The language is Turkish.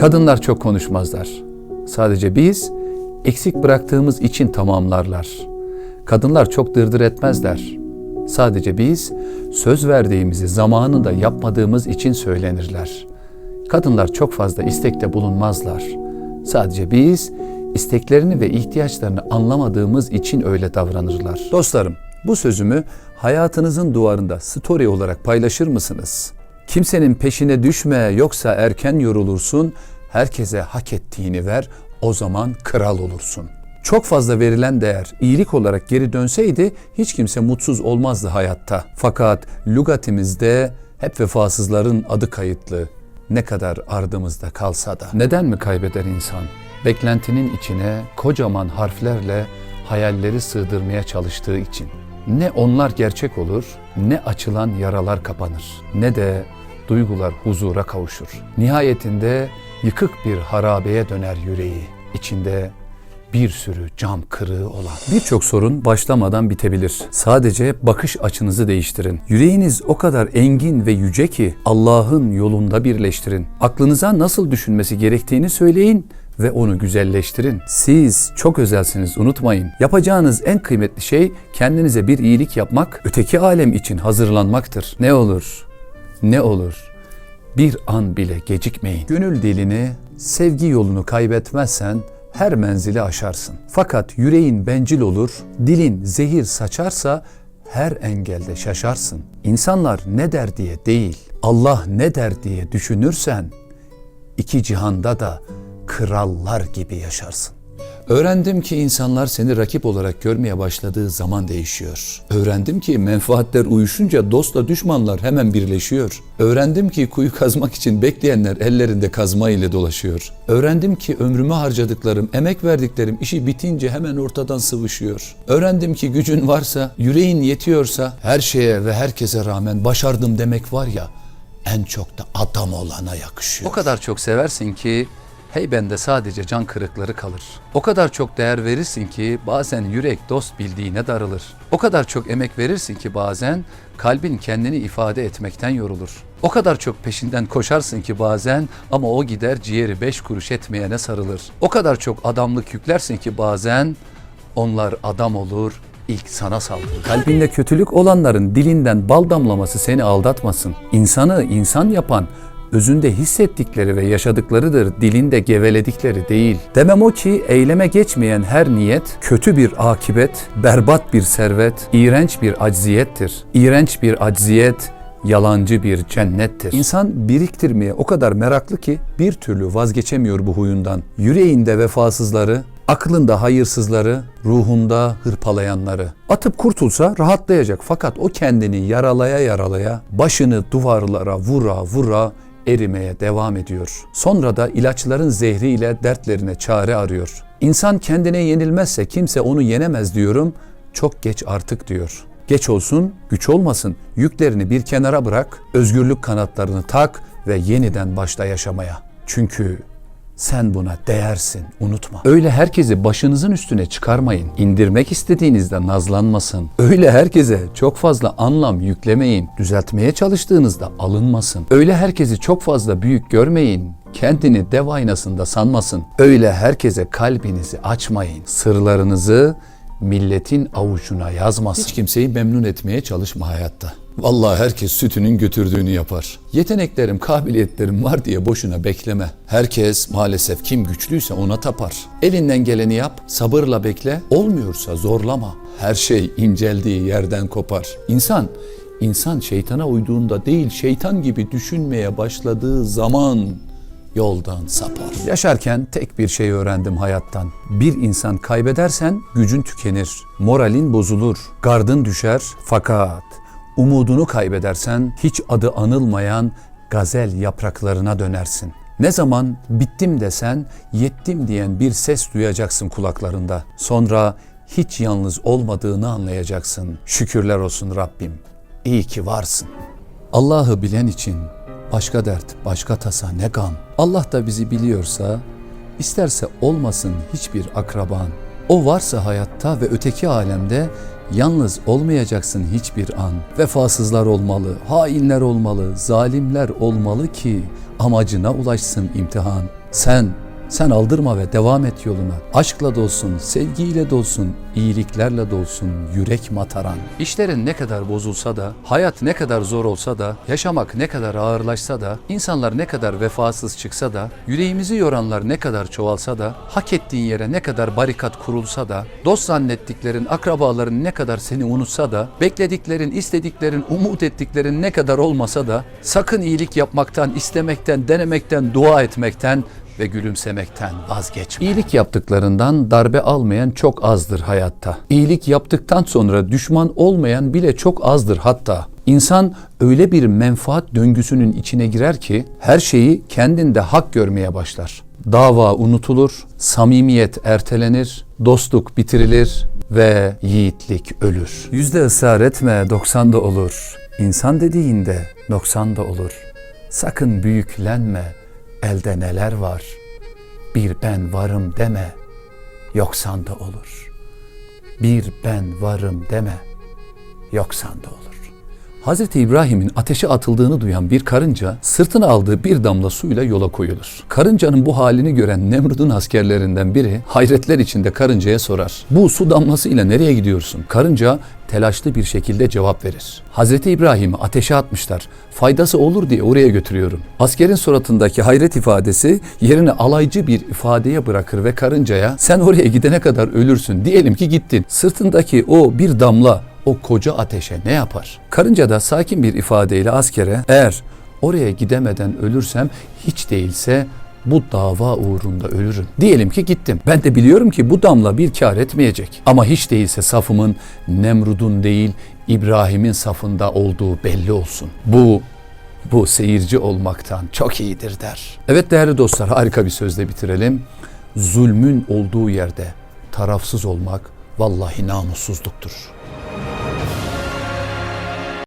Kadınlar çok konuşmazlar. Sadece biz eksik bıraktığımız için tamamlarlar. Kadınlar çok dırdır etmezler. Sadece biz söz verdiğimizi zamanında yapmadığımız için söylenirler. Kadınlar çok fazla istekte bulunmazlar. Sadece biz isteklerini ve ihtiyaçlarını anlamadığımız için öyle davranırlar. Dostlarım, bu sözümü hayatınızın duvarında story olarak paylaşır mısınız? Kimsenin peşine düşme yoksa erken yorulursun. Herkese hak ettiğini ver o zaman kral olursun. Çok fazla verilen değer iyilik olarak geri dönseydi hiç kimse mutsuz olmazdı hayatta. Fakat lügatimizde hep vefasızların adı kayıtlı. Ne kadar ardımızda kalsa da. Neden mi kaybeder insan? Beklentinin içine kocaman harflerle hayalleri sığdırmaya çalıştığı için. Ne onlar gerçek olur, ne açılan yaralar kapanır, ne de duygular huzura kavuşur. Nihayetinde yıkık bir harabeye döner yüreği. İçinde bir sürü cam kırığı olan. Birçok sorun başlamadan bitebilir. Sadece bakış açınızı değiştirin. Yüreğiniz o kadar engin ve yüce ki Allah'ın yolunda birleştirin. Aklınıza nasıl düşünmesi gerektiğini söyleyin ve onu güzelleştirin. Siz çok özelsiniz unutmayın. Yapacağınız en kıymetli şey kendinize bir iyilik yapmak, öteki alem için hazırlanmaktır. Ne olur, ne olur bir an bile gecikmeyin. Gönül dilini, sevgi yolunu kaybetmezsen her menzili aşarsın. Fakat yüreğin bencil olur, dilin zehir saçarsa her engelde şaşarsın. İnsanlar ne der diye değil, Allah ne der diye düşünürsen iki cihanda da krallar gibi yaşarsın. Öğrendim ki insanlar seni rakip olarak görmeye başladığı zaman değişiyor. Öğrendim ki menfaatler uyuşunca dostla düşmanlar hemen birleşiyor. Öğrendim ki kuyu kazmak için bekleyenler ellerinde kazma ile dolaşıyor. Öğrendim ki ömrümü harcadıklarım, emek verdiklerim işi bitince hemen ortadan sıvışıyor. Öğrendim ki gücün varsa, yüreğin yetiyorsa her şeye ve herkese rağmen başardım demek var ya en çok da adam olana yakışıyor. O kadar çok seversin ki heybende sadece can kırıkları kalır. O kadar çok değer verirsin ki bazen yürek dost bildiğine darılır. O kadar çok emek verirsin ki bazen kalbin kendini ifade etmekten yorulur. O kadar çok peşinden koşarsın ki bazen ama o gider ciğeri beş kuruş etmeyene sarılır. O kadar çok adamlık yüklersin ki bazen onlar adam olur, ilk sana saldırır. Kalbinde kötülük olanların dilinden bal damlaması seni aldatmasın. İnsanı insan yapan özünde hissettikleri ve yaşadıklarıdır dilinde geveledikleri değil. Demem o ki eyleme geçmeyen her niyet kötü bir akibet, berbat bir servet, iğrenç bir acziyettir. İğrenç bir acziyet yalancı bir cennettir. İnsan biriktirmeye o kadar meraklı ki bir türlü vazgeçemiyor bu huyundan. Yüreğinde vefasızları, aklında hayırsızları, ruhunda hırpalayanları. Atıp kurtulsa rahatlayacak fakat o kendini yaralaya yaralaya, başını duvarlara vura vura erimeye devam ediyor. Sonra da ilaçların zehriyle dertlerine çare arıyor. İnsan kendine yenilmezse kimse onu yenemez diyorum. Çok geç artık diyor. Geç olsun, güç olmasın. Yüklerini bir kenara bırak, özgürlük kanatlarını tak ve yeniden başla yaşamaya. Çünkü sen buna değersin, unutma. Öyle herkesi başınızın üstüne çıkarmayın. İndirmek istediğinizde nazlanmasın. Öyle herkese çok fazla anlam yüklemeyin. Düzeltmeye çalıştığınızda alınmasın. Öyle herkesi çok fazla büyük görmeyin. Kendini dev aynasında sanmasın. Öyle herkese kalbinizi açmayın. Sırlarınızı milletin avucuna yazmasın. Hiç kimseyi memnun etmeye çalışma hayatta. Vallahi herkes sütünün götürdüğünü yapar. Yeteneklerim, kabiliyetlerim var diye boşuna bekleme. Herkes maalesef kim güçlüyse ona tapar. Elinden geleni yap, sabırla bekle. Olmuyorsa zorlama. Her şey inceldiği yerden kopar. İnsan, insan şeytana uyduğunda değil, şeytan gibi düşünmeye başladığı zaman yoldan sapar. Yaşarken tek bir şey öğrendim hayattan. Bir insan kaybedersen gücün tükenir, moralin bozulur, gardın düşer fakat umudunu kaybedersen hiç adı anılmayan gazel yapraklarına dönersin. Ne zaman bittim desen yettim diyen bir ses duyacaksın kulaklarında. Sonra hiç yalnız olmadığını anlayacaksın. Şükürler olsun Rabbim. İyi ki varsın. Allah'ı bilen için başka dert, başka tasa ne gam. Allah da bizi biliyorsa, isterse olmasın hiçbir akraban. O varsa hayatta ve öteki alemde yalnız olmayacaksın hiçbir an. Vefasızlar olmalı, hainler olmalı, zalimler olmalı ki amacına ulaşsın imtihan. Sen, sen aldırma ve devam et yoluna. Aşkla dolsun, sevgiyle dolsun, iyiliklerle dolsun yürek mataran. İşlerin ne kadar bozulsa da, hayat ne kadar zor olsa da, yaşamak ne kadar ağırlaşsa da, insanlar ne kadar vefasız çıksa da, yüreğimizi yoranlar ne kadar çoğalsa da, hak ettiğin yere ne kadar barikat kurulsa da, dost zannettiklerin, akrabaların ne kadar seni unutsa da, beklediklerin, istediklerin, umut ettiklerin ne kadar olmasa da, sakın iyilik yapmaktan, istemekten, denemekten, dua etmekten ve gülümsemekten vazgeçme. İyilik yaptıklarından darbe almayan çok azdır hayatta. İyilik yaptıktan sonra düşman olmayan bile çok azdır hatta. İnsan öyle bir menfaat döngüsünün içine girer ki her şeyi kendinde hak görmeye başlar. Dava unutulur, samimiyet ertelenir, dostluk bitirilir ve yiğitlik ölür. Yüzde ısrar etme, 90'da olur. İnsan dediğinde 90'da olur. Sakın büyüklenme, elde neler var. Bir ben varım deme, yoksan da olur. Bir ben varım deme, yoksan da olur. Hazreti İbrahim'in ateşe atıldığını duyan bir karınca sırtına aldığı bir damla suyla yola koyulur. Karıncanın bu halini gören Nemrud'un askerlerinden biri hayretler içinde karıncaya sorar. Bu su damlasıyla nereye gidiyorsun? Karınca telaşlı bir şekilde cevap verir. Hazreti İbrahim'i ateşe atmışlar. Faydası olur diye oraya götürüyorum. Askerin suratındaki hayret ifadesi yerini alaycı bir ifadeye bırakır ve karıncaya sen oraya gidene kadar ölürsün. Diyelim ki gittin. Sırtındaki o bir damla o koca ateşe ne yapar? Karınca da sakin bir ifadeyle askere eğer oraya gidemeden ölürsem hiç değilse bu dava uğrunda ölürüm. Diyelim ki gittim. Ben de biliyorum ki bu damla bir kar etmeyecek. Ama hiç değilse safımın Nemrud'un değil İbrahim'in safında olduğu belli olsun. Bu bu seyirci olmaktan çok iyidir der. Evet değerli dostlar harika bir sözle bitirelim. Zulmün olduğu yerde tarafsız olmak vallahi namussuzluktur.